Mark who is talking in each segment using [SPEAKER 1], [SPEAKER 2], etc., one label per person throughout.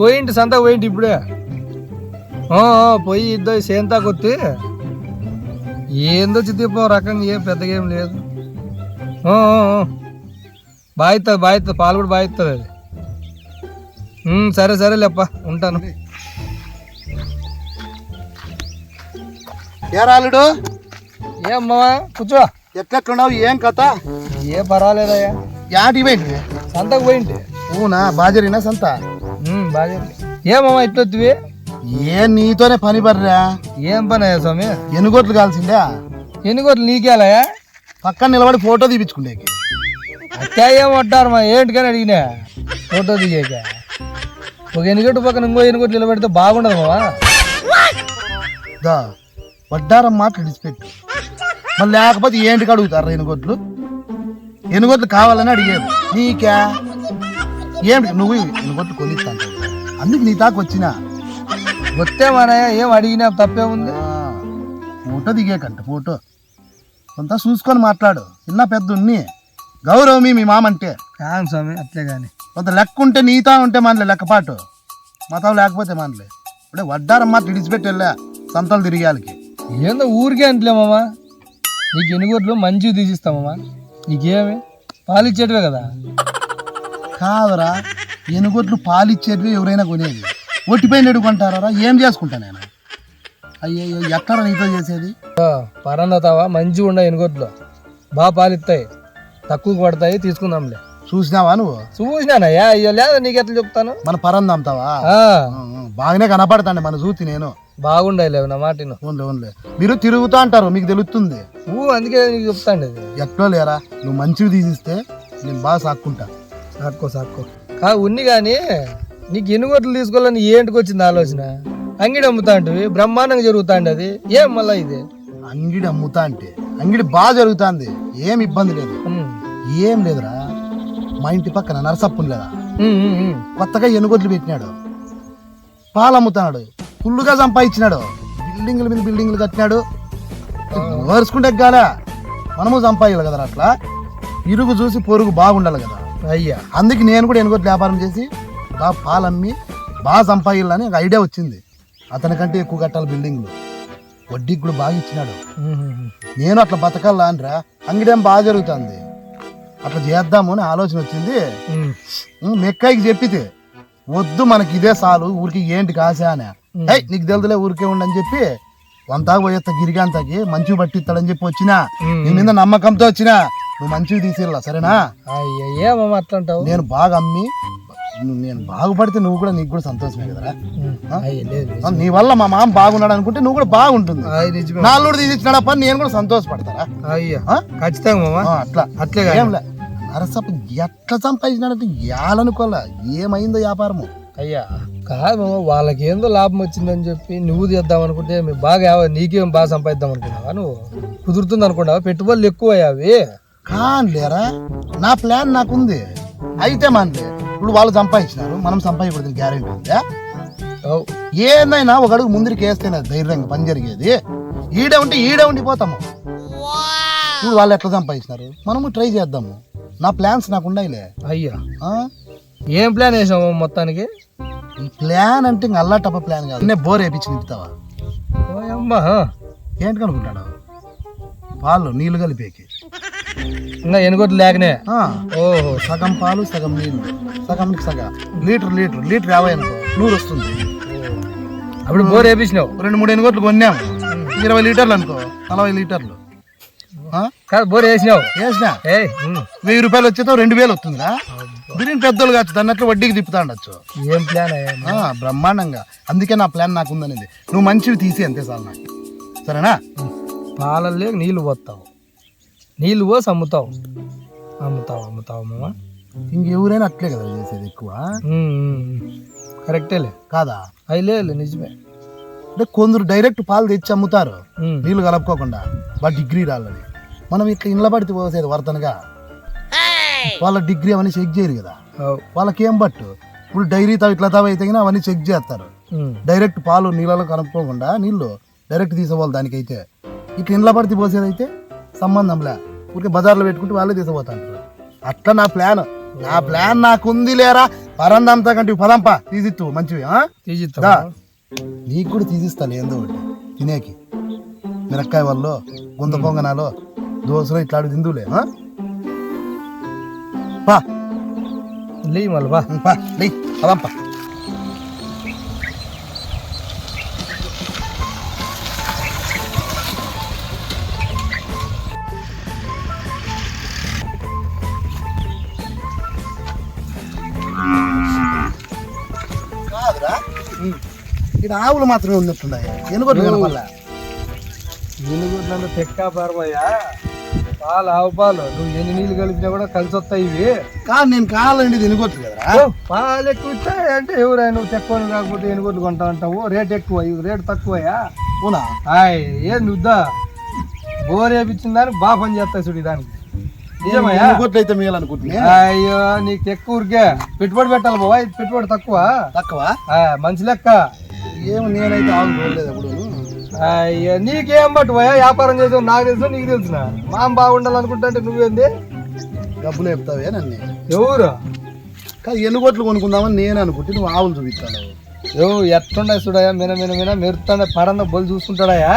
[SPEAKER 1] పోయింటి సంత పోయింటి ఇప్పుడే. పోయి ఇద్దరు సేంతా కొత్తి. ఏందో చిత్తిపో రకంగా ఏం పెద్దగా ఏం లేదు. బాగుతుంది బాగుతుంది పాలు కూడా బాగుతుంది అది. సరే సరే లేప్ప ఉంటాను. ఏం మావా కూర్చో.
[SPEAKER 2] ఎట్లెట్లున్నావు ఏం కథ?
[SPEAKER 1] ఏ పర్వాలేదయ్యా.
[SPEAKER 2] యాటి పోయింది
[SPEAKER 1] సంతకు పోయింటి.
[SPEAKER 2] ఊనా బాజరినా సంత?
[SPEAKER 1] బాగా ఏమమ్మా ఇట్లొత్తివి
[SPEAKER 2] ఏ నీతోనే పని బర్రా
[SPEAKER 1] ఏం పని అయ్యా స్వామి?
[SPEAKER 2] ఎనుగోట్లు కాల్సిందే
[SPEAKER 1] ఎన్ని కోట్లు నీకేలయ్యా?
[SPEAKER 2] పక్కన నిలబడి ఫోటో తీపించుకుండేకి
[SPEAKER 1] అత్యా ఏం పట్టారు మా? ఏంటికని అడిగినా? ఫోటో దిగాక ఒక ఎనిగట్టు పక్కన ఇంకో ఎనిగొట్టు నిలబెడితే బాగుండదు మావా
[SPEAKER 2] దా వడ్డారం మాట విడిచిపెట్టు. మళ్ళీ లేకపోతే ఏంటికి అడుగుతారు ఎనుగోట్లు ఎనుగోట్లు కావాలని అడిగేది. నీకే? ఏంటి నువ్వు ఎనుగోట్లు కొనిస్తాను అందుకు నీ తాకు వచ్చినా?
[SPEAKER 1] వస్తే మనయ్య ఏం అడిగినా తప్పే ఉంది.
[SPEAKER 2] ఫోటో దిగేకంట ఫోటో. కొంత చూసుకొని మాట్లాడు. చిన్న పెద్ద ఉన్ని గౌరవమి మీ మామంటే.
[SPEAKER 1] కాదు స్వామి అట్లే కానీ
[SPEAKER 2] కొంత లెక్క ఉంటే నీతా ఉంటే మనలే లెక్కపాటు. మతం లేకపోతే మనలే. ఇప్పుడే వడ్డారం మాట విడిచిపెట్టి వెళ్ళా సంతలు తిరిగాలికి.
[SPEAKER 1] ఏందో ఊరికే అంటలే మామా. నీకు ఎనిగొట్లు మంచిగా తీసిస్తామమ్మా నీకేమి? పాలిచ్చేటివే కదా.
[SPEAKER 2] కాదురా. ఎనుగొట్లు పాలిచ్చేటివి ఎవరైనా కొనేది. ఒట్టిపోయిన కొంటారా? ఏం చేసుకుంటా నేను? అయ్యో ఎక్కడ నీతో చేసేది?
[SPEAKER 1] పరందతావా మంచిగా ఉండ ఎనుగొట్లు బాగా పాలిస్తాయి తక్కువ పడతాయి తీసుకుందాంలే.
[SPEAKER 2] చూసినావా నువ్వు?
[SPEAKER 1] చూసినానయ్యా అయ్యో లేదా నీకు ఎట్లా చెప్తాను?
[SPEAKER 2] మన పరం అమ్ముతావా
[SPEAKER 1] ఆ,
[SPEAKER 2] ఆ, బాగానే కనపడతాండి మన చూతి నేను.
[SPEAKER 1] బాగుండాయి నా మాటిను.
[SPEAKER 2] ఓన్లే ఓన్లే మీరు తిరుగుతా అంటారు మీకు తెలుస్తుంది.
[SPEAKER 1] ఊ అందుకే నీకు చెప్తాండి
[SPEAKER 2] ఎట్లో లేరా? నువ్వు మంచివి తీసిస్తే నేను బాగా సాక్కుంటా.
[SPEAKER 1] సాక్కో సాక్కో. కా ఉన్ని కానీ నీకు ఎన్ని తీసుకోవాలని ఏంటికి వచ్చింది ఆలోచన? అంగిడి అమ్ముతా అంటివి బ్రహ్మాండంగా జరుగుతాండి అది? ఏం మళ్ళా ఇది?
[SPEAKER 2] అంగిడి అమ్ముతా అంటే అంగిడి బాగా జరుగుతుంది. ఏం ఇబ్బంది లేదు. ఏం లేదురా. మా ఇంటి పక్కన నరసప్పుని లేదా. కొత్తగా ఎనుగొడ్లు పెట్టినాడు? పాలు అమ్ముతున్నాడు. ఫుల్లుగా సంపాదించినాడు. బిల్డింగ్ల మీద బిల్డింగ్లు కట్టినాడు. ఓర్చుకుంటే ఎగ్గాలా మనము సంపాదించాలి కదా అట్లా? ఇరుగు చూసి పొరుగు బాగుండాలి కదా.
[SPEAKER 1] అయ్యా.
[SPEAKER 2] అందుకే నేను కూడా ఎనుగొడ్లు వ్యాపారం చేసి బాగా పాలు అమ్మి బాగా సంపాదించాలని ఒక ఐడియా వచ్చింది. అతనికంటే ఎక్కువ కట్టాలి బిల్డింగ్లు. వడ్డీకి కూడా బాగా ఇచ్చినాడు. నేను అట్లా బతకాలా అనరా అంగడేం బాగా జరుగుతుంది. అట్లా చేద్దాము అని ఆలోచన వచ్చింది. మెక్కాయికి చెప్పితే వద్దు మనకి ఇదే చాలు ఊరికి ఏంటి కాసా అని. ఏయ్ నీకు తెలుదులే ఊరికే ఉండని చెప్పి వంతాకు పోయేస్తా గిరిగాంతకి మంచివి పట్టిస్తాడని చెప్పి వచ్చినా. నీ మీద నమ్మకంతో వచ్చినా. నువ్వు మంచివి తీసేలా సరేనా?
[SPEAKER 1] అయ్యా ఏమమ్మా అట్లా అంటావు
[SPEAKER 2] నేను బాగా అమ్మి నేను బాగుపడితే నువ్వు కూడా నీకు కూడా సంతోషమే కదరా. నీ వల్ల మా మామ బాగున్నాడు అనుకుంటే నువ్వు కూడా బాగుంటుంది. నాలుగు తీసిచ్చినాడా పని నేను కూడా సంతోషపడతారా?
[SPEAKER 1] అయ్యా? ఖచ్చితంగా మామా.
[SPEAKER 2] అట్లా.
[SPEAKER 1] అట్లే
[SPEAKER 2] ఏంలే నరసప్ప ఎట్లా సంపాదించినాడంటే ఏలనుకోలే ఏమైందో వ్యాపారము?
[SPEAKER 1] అయ్యా కాదు మామ వాళ్ళకి ఏందో లాభం వచ్చిందని చెప్పి నువ్వు తీద్దాం అనుకుంటే బాగా నీకేం బాగా సంపాదిద్దాం అనుకున్నావా నువ్వు? కుదురుతుంది అనుకున్నావా? పెట్టుబడులు ఎక్కువ అవి
[SPEAKER 2] కానిలేరా? నా ప్లాన్ నాకుంది. అయితే మనలే ఇప్పుడు వాళ్ళు సంపాదించినారు. మనం సంపాదించకూడదు గ్యారెంటీ ఉందా. ఏందైనా ఒక అడుగు ముందరికి వేస్తేనే ధైర్యంగా పని జరిగేది. ఈడే ఉంటే ఈడే ఉండిపోతాము. ఇప్పుడు వాళ్ళు ఎట్లా సంపాదించినారు? మనము ట్రై చేద్దాము. నా ప్లాన్స్ నాకు ఉన్నాయిలే
[SPEAKER 1] అయ్యా? ఏం ప్లాన్ వేసావు మామ మొత్తానికి?
[SPEAKER 2] ఈ ప్లాన్ అంటే ఇంకా అల్లాటప్ప ప్లాన్ కాదు. నేను బోర్ వేపించి నింపుతావా? ఏంటి కనుకుంటాడు? పాలు నీళ్ళు కలిపేకి.
[SPEAKER 1] ఇంకా ఎనుగోట్లు లేకనే. ఓహో.
[SPEAKER 2] సగం పాలు సగం నీళ్ళు సగంకి సగం. Litre litre. లీటర్ యాభై అనుకో. నూరు వస్తుంది.
[SPEAKER 1] అప్పుడు బోర్ వేపించినావు
[SPEAKER 2] రెండు మూడు ఎనుగోట్లు కొన్నాం. ఇరవై లీటర్లు అనుకో. నలభై లీటర్లు?
[SPEAKER 1] కాదు బోర్ వేసినావు.
[SPEAKER 2] వేసినా?
[SPEAKER 1] ఏ
[SPEAKER 2] వెయ్యి రూపాయలు వచ్చేతో రెండు వేలు వస్తుందిరా. బిర్యానీ పెద్దోళ్ళు కావచ్చు అన్నట్లు వడ్డీకి తిప్పుతా ఉండొచ్చు
[SPEAKER 1] ఏం ప్లాన్
[SPEAKER 2] బ్రహ్మాండంగా. అందుకే నా ప్లాన్ నాకు ఉందనేది నువ్వు మంచివి తీసి అంతే చాలు నాకు. సరేనా?
[SPEAKER 1] పాలల్లో నీళ్ళు పోస్తావు నీళ్ళు పోసి అమ్ముతావు అమ్ముతావు అమ్ముతావు. మామ
[SPEAKER 2] ఇంకెవరైనా అట్లే కదా చేసేది ఎక్కువ.
[SPEAKER 1] కరెక్టేలే
[SPEAKER 2] కాదా?
[SPEAKER 1] అవి లేదు నిజమే.
[SPEAKER 2] అంటే కొందరు డైరెక్ట్ పాలు తెచ్చి అమ్ముతారు. నీళ్ళు కలుపుకోకుండా. బట్ డిగ్రీ రాలని మనం ఇట్లా ఇండ్ల పడితే పోసేది వర్తనగా వాళ్ళ డిగ్రీ అవన్నీ చెక్ చేయరు కదా. వాళ్ళకి ఏం బట్టు? ఇప్పుడు డైరీ తావు ఇట్లా తావు అయితే అవన్నీ చెక్ చేస్తారు. డైరెక్ట్ పాలు నీళ్ళలో కలుపుకోకుండా నీళ్ళు డైరెక్ట్ తీసేవాళ్ళు దానికైతే. ఇట్లా ఇండ్ల పడితే పోసేదైతే సంబంధంలే ఊరికే బజార్లో పెట్టుకుంటే వాళ్ళే తీసిపోతాంటారు అట్లా నా ప్లాన్. నా ప్లాన్ నాకు ఉంది లేరా పరందంతా కంటే పదంపా. తీసిత్తు మంచివి ఆ?
[SPEAKER 1] తీసిస్తా
[SPEAKER 2] దా. నీకు కూడా తీసిస్తాను ఏందో ఒకటి. తినేకి. మిరక్కాయ వాళ్ళు గుంత పొంగనాలు దోశలు ఇట్లాంటి తిందులే? పా.
[SPEAKER 1] లే మళ్ళీ బా
[SPEAKER 2] పా లే పదంపా. ఇక్కడ ఆవులు మాత్రమే ఉన్నట్టున్నాయి. ఎనుగొడ్లు కనపడలే?
[SPEAKER 1] ఎనుగుడ్లంతా తెక్క పరమయ్యా పాలు ఆవు పాలు. నువ్వు ఎన్ని నీళ్ళు కలిపినా కూడా కలిసి వస్తాయి ఇవి.
[SPEAKER 2] కాదు నేను కావాలండి ఇది ఎనుగొడ్లు కదరా
[SPEAKER 1] పాలు ఎక్కువ ఇస్తాయి అంటే ఎవరైనా నువ్వు తెక్కువ కాకపోతే ఎనుగుడ్లు కొంటా అంటావు? రేట్ ఎక్కువ ఇవి రేట్ తక్కువయ్యా
[SPEAKER 2] అవునా?
[SPEAKER 1] హాయ్ ఏం నువ్వుదా? బోర్ వేపించిన దానికి బాగా పని చేస్తాయి చూడు దానికి. నిజమయ్యా?
[SPEAKER 2] ఎనుగొడ్లు అయితే మేలనుకుంటున్నా.
[SPEAKER 1] అయ్యో నీకు ఎక్కువ ఊరికే పెట్టుబడి పెట్టాలి బాబా ఇది పెట్టుబడి తక్కువ.
[SPEAKER 2] తక్కువ?
[SPEAKER 1] మంచి లెక్క.
[SPEAKER 2] ఏమో నేనైతే చూడలేదు
[SPEAKER 1] అయ్యో నీకేం పట్టు పోయా వ్యాపారం చేసావు నాకు తెలుసు నీకు తెలుసిన? మా బాగుండాలనుకుంటా అంటే నువ్వేంది
[SPEAKER 2] డబ్బులు చెప్తావే నన్ను.
[SPEAKER 1] ఎవరు?
[SPEAKER 2] కానీ ఎనుగొట్లు కొనుక్కుందామని నేను అనుకుంటే నువ్వు ఆవులు చూపిస్తాను
[SPEAKER 1] ఎవు ఎట్లుండే చూడయా మిన మిన మిన మెరుతాడే పడంద బొలు చూసుకుంటాడయా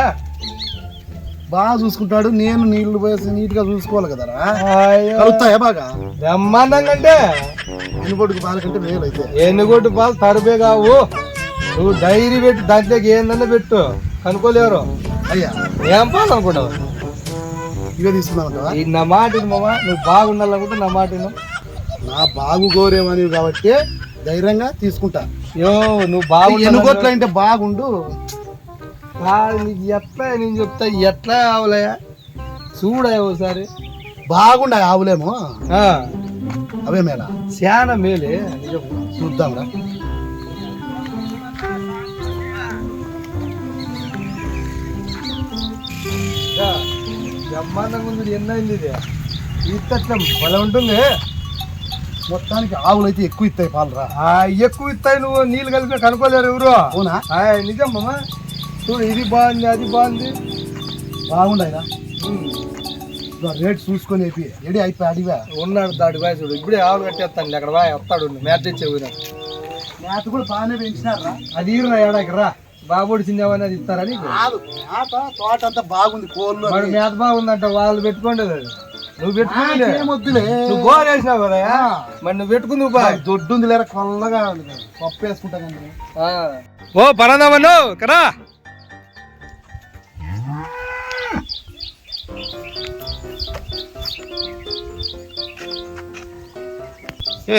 [SPEAKER 2] బాగా చూసుకుంటాడు నేను నీళ్ళు పోసి నీట్గా చూసుకోవాలి కదరా. కలుస్తాయా బాగా?
[SPEAKER 1] బ్రహ్మాండంగా అంటే?
[SPEAKER 2] ఎనుగొడ్డుకు బాగా కంటే మేలు అయితే
[SPEAKER 1] ఎన్నుగొడ్డు పాలు తరుపే కావు. నువ్వు డైరీ పెట్టి దాంట్లోకి ఏందన్నా పెట్టు. కనుక్కోలేరు.
[SPEAKER 2] అయ్యా.
[SPEAKER 1] ఏం పాలు అనుకుంటావు?
[SPEAKER 2] ఇవే తీసుకుందామంటావా
[SPEAKER 1] ఈ నా మాట మామ. నువ్వు బాగుండాలనుకుంటే నా మాట
[SPEAKER 2] నా బాగు కోరేమని కాబట్టి ధైర్యంగా తీసుకుంటా.
[SPEAKER 1] యో నువ్వు బాగుండాలి
[SPEAKER 2] ఎనుగొట్లు అంటే బాగుండు.
[SPEAKER 1] నీకు ఎట్లా నేను చెప్తా? ఎట్లా ఆవులయ్యా? చూడయా ఒకసారి
[SPEAKER 2] బాగుండా ఆవులేమో? అవే మేళ.
[SPEAKER 1] శానా మేలే.
[SPEAKER 2] చూద్దాంరా.
[SPEAKER 1] బ్రహ్మాండంగా ఉంది ఎన్నైంది ఇది. ఇత్తట్లం భలే ఉంటుంది.
[SPEAKER 2] మొత్తానికి ఆవులు అయితే ఎక్కువ ఇస్తాయి పాలరా.
[SPEAKER 1] ఆ, ఎక్కువ ఇస్తాయి నువ్వు నీళ్ళు కలిపిన కనుక్కోలేరు ఎవరు.
[SPEAKER 2] అవునా?
[SPEAKER 1] నిజం మామ. చూడు ఇది బాగుంది అది బాగుంది.
[SPEAKER 2] బాగుండాయిరా రేట్ చూసుకొని అయిపోయి రెడీ అయిపోయి అడిగా
[SPEAKER 1] ఉన్నాడు దాడి బాయ్ చూడు. ఇప్పుడే ఆవులు కట్టేస్తాను అక్కడ బాయ్ వస్తాడు తెచ్చే ఊరిన
[SPEAKER 2] మేత కూడా బాగానే పెంచినారా
[SPEAKER 1] అది ఏడాకి రా. బాబుడి చిందేమని అది ఇస్తారా నీకు?
[SPEAKER 2] కాదు మేత తోట అంతా బాగుంది కోళ్ళు
[SPEAKER 1] మేత బాగుందంట వాళ్ళు పెట్టుకోండి నువ్వు
[SPEAKER 2] ఏమొద్దులే
[SPEAKER 1] నువ్వు బోర్ వేసినావు కదా మరి నువ్వు పెట్టుకుంది
[SPEAKER 2] దొడ్డు ఉంది లేరా కొల్లగా ఉంది పప్పు వేసుకుంటా కానీ
[SPEAKER 1] ఓ పరందామన్ను కరా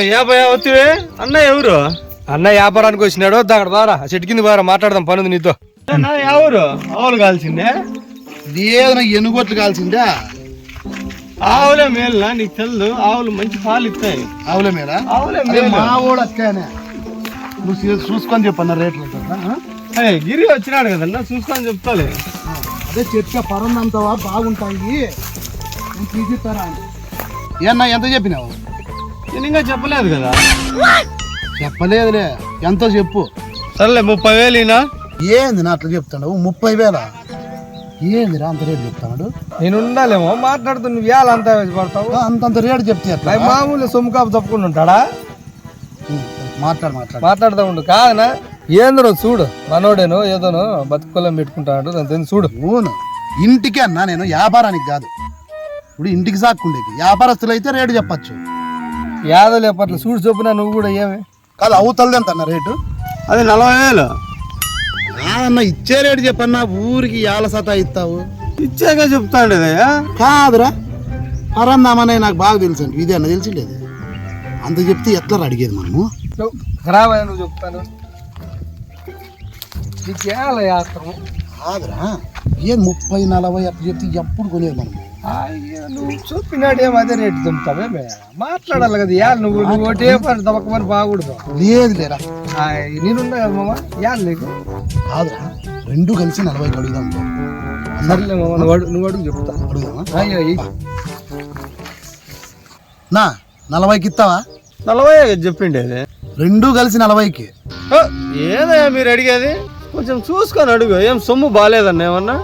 [SPEAKER 3] యాభై వత్తివే అన్న ఎవరు?
[SPEAKER 1] అన్న వ్యాపారానికి వచ్చినాడు అక్కడ బారా ఆ చెట్టు కింద బారా మాట్లాడదాం పనుంది నీతో.
[SPEAKER 3] అన్న ఎవరు ఆవులు కాల్సిందే?
[SPEAKER 2] ఏదైనా ఎనుగొట్లు కాల్సిందా?
[SPEAKER 3] ఆవులే మేలునా? నీకు తెలుదు. ఆవులు మంచి పాలు ఇస్తాయి.
[SPEAKER 2] ఆవులే మీద
[SPEAKER 3] ఆవులే మేలు.
[SPEAKER 2] మా ఓడు అక్కనే నువ్వు చూ- చూసుకొని చెప్పన్న రేట్లు ఉంటుందా? ఆ?
[SPEAKER 3] అరే గిరి వచ్చినాడు కదన్నా చూసుకొని చెప్తాలే.
[SPEAKER 2] అదే చెట్క పరందంతవా బాగుంటాయి. నేను తీసిస్తారా అని. ఏమన్నా ఎంత చెప్పినావు?
[SPEAKER 3] నేను ఇంకా చెప్పలేదు కదా.
[SPEAKER 2] చెప్పలేదులే. ఎంతో చెప్పు.
[SPEAKER 3] సర్లే ముప్పై వేలు ఈయన
[SPEAKER 2] ఏంది నా అట్లా చెప్తాడు ముప్పై వేల ఏందిరా అంత రేటు చెప్తాడు
[SPEAKER 1] నేను ఉండాలేమో మాట్లాడుతూ నువ్వు వేళ అంతా పడతావు.
[SPEAKER 2] అంతంత రేటు చెప్తే ఎట్లా?
[SPEAKER 1] మామూలు సొమ్ము కాపు తప్పుకుండా ఉంటాడా?
[SPEAKER 2] మాట్లాడు మాట్లాడు.
[SPEAKER 1] మాట్లాడుతూ ఉండు. కాదనా ఏందో చూడు మనోడేనో ఏదోనో బతుకులం పెట్టుకుంటాడు దాని తెలిసి చూడు.
[SPEAKER 2] అవును. ఇంటికి అన్నా నేను వ్యాపారానికి కాదు. ఇప్పుడు ఇంటికి సాక్కుండేకి వ్యాపారస్తులు అయితే రేటు చెప్పచ్చు.
[SPEAKER 1] యాదో లేపట్ల చూడు చొప్పున నువ్వు కూడా ఏమి?
[SPEAKER 2] కాదు అవుతలది ఎంత అన్న రేటు?
[SPEAKER 3] అది నలభై వేలు.
[SPEAKER 2] అన్న ఇచ్చే రేటు చెప్పన్నా ఊరికి యాల సతా ఇస్తావు?
[SPEAKER 3] ఇచ్చాక చెప్తాండేదయ్యా
[SPEAKER 2] కాదురా. పరందామనే నాకు బాగా తెలుసు ఇదే అన్న తెలిసిండేది. అంత చెప్తే ఎట్లా అడిగేది మనము?
[SPEAKER 1] ఖరాబ్ నువ్వు చెప్తాను. నీకు ఏళ్ళ
[SPEAKER 2] కాదురా. ఏం ముప్పై నలభై అట్లా చెప్తే ఎప్పుడు కొనేది మనము?
[SPEAKER 1] నువ్వు చెప్పినాడు ఏమో అదే రేటు దింపుతావే మే మాట్లాడాలి కదా యాళ్ళు నువ్వు? నువ్వు ఒకటే పని దొక్కమని బాగూడదు
[SPEAKER 2] లేదు లేరా.
[SPEAKER 1] నేనున్నా కదా మామ? యాళ్ళు నీకు?
[SPEAKER 2] కాదురా రెండు కలిసి నలభైకి అడుగుదాం.
[SPEAKER 1] సర్లే మామ నువ్వు అడుగు నువ్వు అడుగు చెప్తా.
[SPEAKER 2] అడుగుదామా?
[SPEAKER 1] అయ్యో
[SPEAKER 2] నా నలభైకి ఇస్తావా?
[SPEAKER 3] నలభై చెప్పిండేది
[SPEAKER 2] రెండు కలిసి నలభైకి.
[SPEAKER 3] ఓ, ఏదయ్యా మీరు అడిగేది? కొంచెం చూసుకొని అడుగు ఏం సొమ్ము బాగాలేదన్న ఏమన్నా?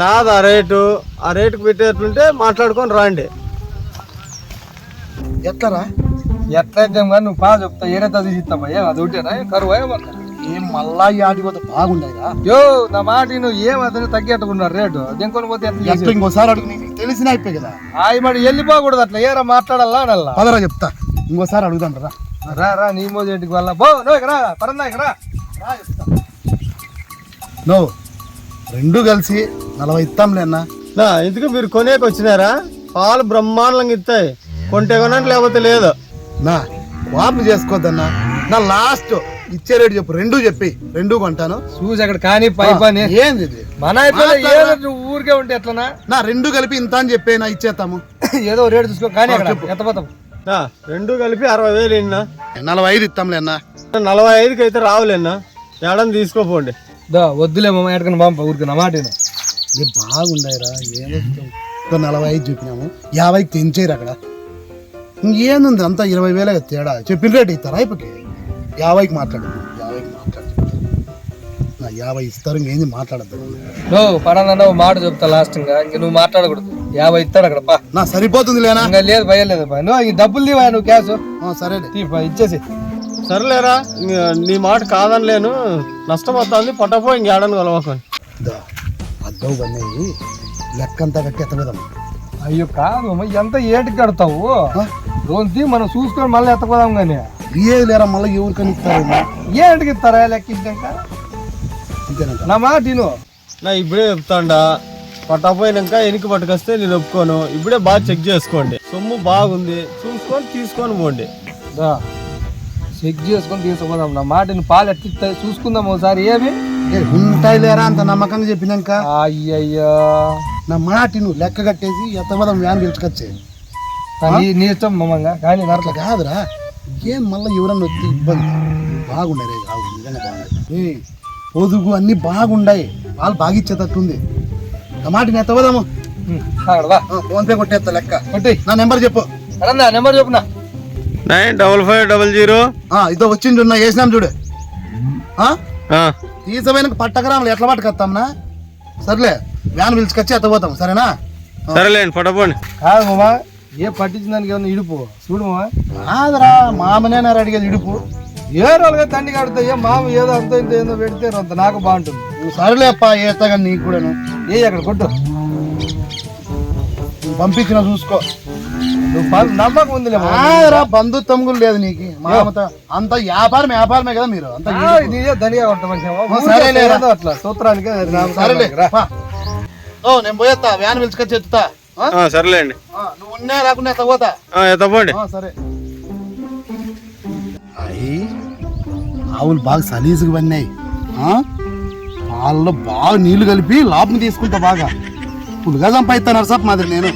[SPEAKER 3] నాది ఆ రేటు. ఆ రేటుకి పెట్టేట్లుంటే మాట్లాడుకొని రాండి.
[SPEAKER 2] ఎట్లరా?
[SPEAKER 1] ఎట్లయితే కానీ నువ్వు బాగా చెప్తా. ఏరైతే తీసి ఇస్తావా ఏం అది ఒకటేనా? కరువు ఏమన్నా
[SPEAKER 2] ఏం మళ్ళా ఈ ఆడికి పోతే బాగుండేరా
[SPEAKER 1] యో నా మాట నువ్వు ఏం అతను తగ్గేట్టుకున్నారు రేటు? దెంకొని పోతే ఎట్లా?
[SPEAKER 2] ఇంకోసారి అడుగు నీకు? తెలిసిన అయిపోయి కదా.
[SPEAKER 1] ఆయి మరి వెళ్ళిపోకూడదు అట్లా. ఏరా మాట్లాడాలా అనల్లా
[SPEAKER 2] పదరా చెప్తా. ఇంకోసారి అడుగుదాం రా.
[SPEAKER 1] రా రా నీ మోజేటికి వల్ల బో నువ్వు ఇక్కడ పరందా ఇక్కడ రా.
[SPEAKER 2] నో. రెండు కలిసి నలభై ఇస్తాంలే అన్న.
[SPEAKER 3] నా ఇందుకు మీరు కొనేకి వచ్చినారా? పాలు బ్రహ్మాండంగా ఇస్తాయి కొంటే కొనండి లేకపోతే లేదు.
[SPEAKER 2] నా వాపు చేసుకోవద్దన్నా నా లాస్ట్ ఇచ్చే రేటు చెప్పు రెండు చెప్పి రెండు కొంటాను.
[SPEAKER 1] చూసి అక్కడ కానీ పై పని.
[SPEAKER 2] ఏంది ఇది?
[SPEAKER 1] మన అయిపోయిన ఏదో నువ్వు ఊరికే ఉంటే ఎట్లనా?
[SPEAKER 2] నా రెండు కలిపి ఇంత అని చెప్పే నా ఇచ్చేస్తాము.
[SPEAKER 1] ఏదో రేటు చూసుకో కానీ అక్కడ ఎంత పోతాం?
[SPEAKER 3] నా రెండు కలిపి అరవై వేలు ఇన్నా.
[SPEAKER 2] నలభై ఐదు ఇస్తాంలే అన్న.
[SPEAKER 3] నలభై ఐదుకి అయితే రావులేనా ఏడని తీసుకోపోండి.
[SPEAKER 1] దా వద్దులే మామ ఎక్కడికి పంప ఊరికి నా మాట.
[SPEAKER 2] ఇది బాగుండాయిరా ఏదో నలభై ఐదు చెప్పినాము యాభైకి తెంచేరు అక్కడ. ఇంకేంది అంతా ఇరవై వేలే తేడా. చెప్పిన రేటు ఇస్తారా అయిపోయి యాభైకి మాట్లాడు యాభైకి మాట్లాడు. నా యాభై ఇస్తారు ఇంకేంది మాట్లాడద్దు.
[SPEAKER 1] నువ్వు పరాన్న ఓ మాట చెప్తా లాస్ట్ ఇంకా. ఇంక నువ్వు మాట్లాడకూడదు. యాభై ఇస్తాడు అక్కడ పా.
[SPEAKER 2] నా సరిపోతుంది లేనా
[SPEAKER 1] ఇంకా లేదు భయం లేదు పా నువ్వు ఈ డబ్బులు తీవా నువ్వు క్యాష్. పా, ఇచ్చేసి.
[SPEAKER 3] సర్లేరా నీ మాట కాదనిలేను నష్టం వస్తుంది పట్టపో ఇంక ఏడని కలవకొని.
[SPEAKER 2] దా అద్దవు బన్నీ లెక్కంతా కట్టి
[SPEAKER 1] అయ్యో కాదు ఎంత ఏటికి కడతావు? రోజు మనం చూసుకొని మళ్ళీ ఎత్తపోదాం కానీ
[SPEAKER 2] ఏది లేరా మళ్ళీ ఎవరికని ఇస్తారు
[SPEAKER 1] ఏంటికి ఇస్తారా లెక్కించాక నా మాట విను.
[SPEAKER 3] నా ఇప్పుడే చెప్తాండా పట్టపోయినాక ఎనికి పట్టుకొస్తే నేను ఒప్పుకోను. ఇప్పుడే బాగా చెక్ చేసుకోండి. సొమ్ము బాగుంది చూసుకొని తీసుకొని పోండి.
[SPEAKER 1] దా. చెక్ చేసుకొని తీసుకుపోదాం నా మాట. పాలు ఎట్టిస్తాయి చూసుకుందాం ఒకసారి ఏమి?
[SPEAKER 2] ఉంటాయి లేరా అంత నమ్మకంగా చెప్పినాక?
[SPEAKER 1] అయ్యయ్యో.
[SPEAKER 2] నా మాట నువ్వు లెక్క కట్టేసి ఎత్తగదాం వ్యాన్ పిలుచుకొచ్చే.
[SPEAKER 1] నీ నీ ఇష్టం మమ్మంగా కానీ
[SPEAKER 2] అట్లా కాదురా. ఏం మళ్ళీ ఎవరన్నా వచ్చి ఇబ్బంది? బాగుండే రే కావు నిజంగా బాగుండే ఏ పొదుగు అన్ని బాగుండాయి. వాళ్ళు బాగా ఇచ్చేటట్టుంది టమాటీ నేను ఎత్తవదాము
[SPEAKER 1] అక్కడ వా.
[SPEAKER 2] ఫోన్ పే కొట్టేస్తా లెక్క.
[SPEAKER 1] కొట్టి.
[SPEAKER 2] నా నెంబర్ చెప్పు.
[SPEAKER 1] అన్నా నెంబర్ చెప్పునా
[SPEAKER 3] nine double five double zero.
[SPEAKER 2] ఆ, ఇదో వచ్చింది చూడు నా వేసినాం చూడు. ఆ? తీసపోయినాక పట్టకరాములు ఎట్లా పట్టుకొస్తాంనా సర్లే వ్యాన్ పిలుచుకొచ్చి ఎత్తపోతాం సరేనా?
[SPEAKER 3] సరేలేండి పట్టపోండి
[SPEAKER 1] కాదు మామా ఏ పట్టించిన దానికి ఏమన్నా ఇడుపు? చూడు మామా.
[SPEAKER 2] కాదురా మామనే అడిగేది ఇడుపు.
[SPEAKER 1] ఏ రోజులుగా తండ్రి కడితే ఏ మామ ఏదో అంత ఇంత ఏదో పెడితే అంత నాకు బాగుంటుంది.
[SPEAKER 2] నువ్వు సరేలే అప్ప ఏస్తా కానీ నీకు కూడాను.
[SPEAKER 1] ఏ అక్కడ కొట్టు.
[SPEAKER 2] పంపించిన చూసుకో.
[SPEAKER 1] నమ్మకం ఉందిలే మామ.
[SPEAKER 2] కాదురా బంధుత్వం కూడా లేదు నీకు. మామతో అంత వ్యాపారం వ్యాపారమే కదా మీరు. అంత
[SPEAKER 1] ధనిగా ఉంటా అట్లా సూత్రానికి
[SPEAKER 2] సరేలే. ఓ నేను పోయేస్తా వ్యాన్ పిలుచుకొచ్చి ఎత్తుతా ఆ?
[SPEAKER 3] సరేలేండి
[SPEAKER 2] నువ్వు ఉన్నా పోతా.
[SPEAKER 3] ఎత్తపోండి
[SPEAKER 2] ఆ, సరే. అయ్యి ఆవులు బాగా సలీజుగా పన్నాయి పాలలో బాగా నీళ్ళు కలిపి లోపల తీసుకుంటా బాగా. పులుగా సంపాదిస్తాను సార్ మాదిరి నేను.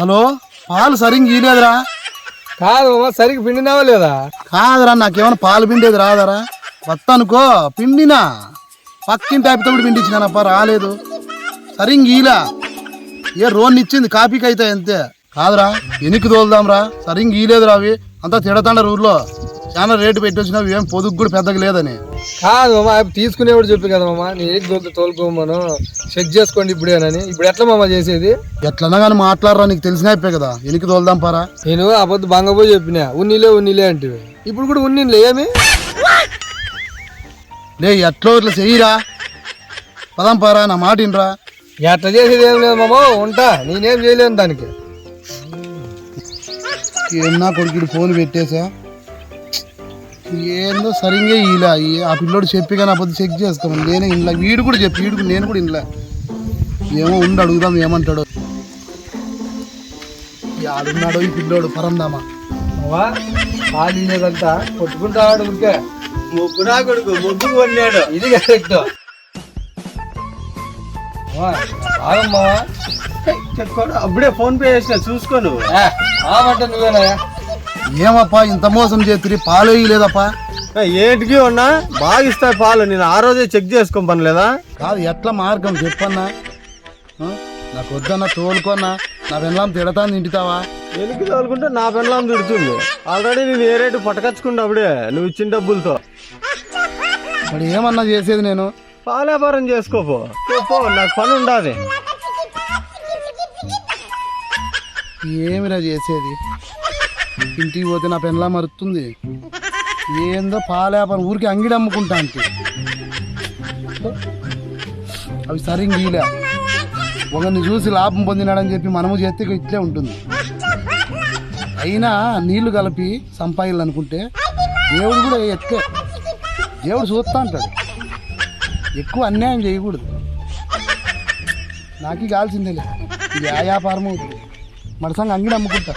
[SPEAKER 2] హలో? పాలు సరిగ్గా గీలేదురా
[SPEAKER 1] కాదు మామ సరిగ్గా పిండినావా లేదా?
[SPEAKER 2] కాదురా నాకేమైనా పాలు పిండేది రాదరా. కొత్త అనుకో పిండినా. పక్కింటి ఆపితే కూడా పిండించినానప్ప రాలేదు. సరిగ్గా గీలా ఏ రోన్ ఇచ్చింది కాపీకి అయితే అంతే. కాదురా ఎనికి తోలుదాంరా. సరిగ్గా గీలేదురా అవి. అంతా తిడతాండారు ఊర్లో. చాలా రేటు పెట్టి వచ్చినావు ఏం పొదుగు కూడా పెద్దగా లేదని.
[SPEAKER 1] కాదు మామ తీసుకునేవాడు చెప్పి కదా మామ నీ ఏది దొరికి తోలుకోమను చెక్ చేసుకోండి ఇప్పుడేనని ఇప్పుడు ఎట్లా మామ చేసేది?
[SPEAKER 2] ఎట్లన్నా కానీ మాట్లాడరా నీకు తెలిసిన అయిపోయి కదా ఎనికి తోలుదాం పారా.
[SPEAKER 1] నేను అబద్ధం బంగపోయి చెప్పినా ఉన్నిలే ఉన్నిలే అంటే ఇప్పుడు కూడా ఉన్నిలే ఏమి?
[SPEAKER 2] లే ఎట్లో ఇట్లా చెయ్యిరా. పదాం పారా నా మాట ఇన్రా
[SPEAKER 1] ఎట్లా చేసేది ఏం లేదు మామ ఉంటా నేనేం చేయలేను దానికి.
[SPEAKER 2] ఏమన్నా కొడుకుడు ఫోన్ పెట్టేసా? ఏందో సరిగ్గా ఇలా ఆ పిల్లోడు చెప్పి కానీ అబద్ధం చెక్ చేసుకోమని నేనే ఇంట్లో వీడు కూడా చెప్పి వీడు నేను కూడా ఇంట్లో ఏమో ఉండి అడుగుదాం ఏమంటాడు. ఆడున్నాడు ఈ పిల్లోడు పరందామా?
[SPEAKER 1] మామ పాలు ఇయ్యేదంతా కొట్టుకుంటాడు ఊరికే.
[SPEAKER 3] ముగ్గు నా కొడుకు ముగ్గు కొన్నాడు.
[SPEAKER 1] ఇది కరెక్ట్. బాగమ్మా
[SPEAKER 3] చెప్పుకోడు అప్పుడే ఫోన్ పే చేసిన చూసుకో నువ్వు.
[SPEAKER 1] ఆమంటే నువ్వేనా?
[SPEAKER 2] ఏమప్పా ఇంత మోసం చేతిరి? పాలు వేయలేదప్పా
[SPEAKER 3] ఆ, ఏంటికి ఉన్నా బాగా ఇస్తాయి పాలు. నేను ఆ రోజే చెక్ చేసుకోని పని లేదా
[SPEAKER 2] కాదు ఎట్లా మార్గం చెప్పన్నా? నాకు వద్దన్నా తోలుకోన్నా. నా వెళ్ళాం తిడతాను తింటుతావా?
[SPEAKER 3] వెనక్కి తోలుకుంటే నా పెళ్ళాం తిడుతుంది? ఆల్రెడీ నేను ఏ రేటు పట్టుకొచ్చుకుంటా అప్పుడే నువ్వు ఇచ్చిన డబ్బులతో.
[SPEAKER 2] మరి ఏమన్నా చేసేది నేను?
[SPEAKER 3] పాల వ్యాపారం చేసుకోపో నాకు పని ఉండాలి
[SPEAKER 2] ఏమిరా చేసేది? ఇంటికి పోతే నా పెన్లా మరుతుంది. ఏందో పాలేపని ఊరికి అంగిడి అమ్ముకుంటా అంటే. అవి సరిగ్గా గీలే ఒకరిని చూసి లాభం పొందినాడని చెప్పి మనము చేస్తే ఇట్లే ఉంటుంది. అయినా నీళ్ళు కలిపి సంపాదించాలనుకుంటే దేవుడు కూడా ఎక్కే దేవుడు చూస్తా అంటాడు. ఎక్కువ అన్యాయం చేయకూడదు. నాకు కాల్సిందేలే ఆ వ్యాపారం అవుతుంది. మడసంగా అంగిడి అమ్ముకుంటా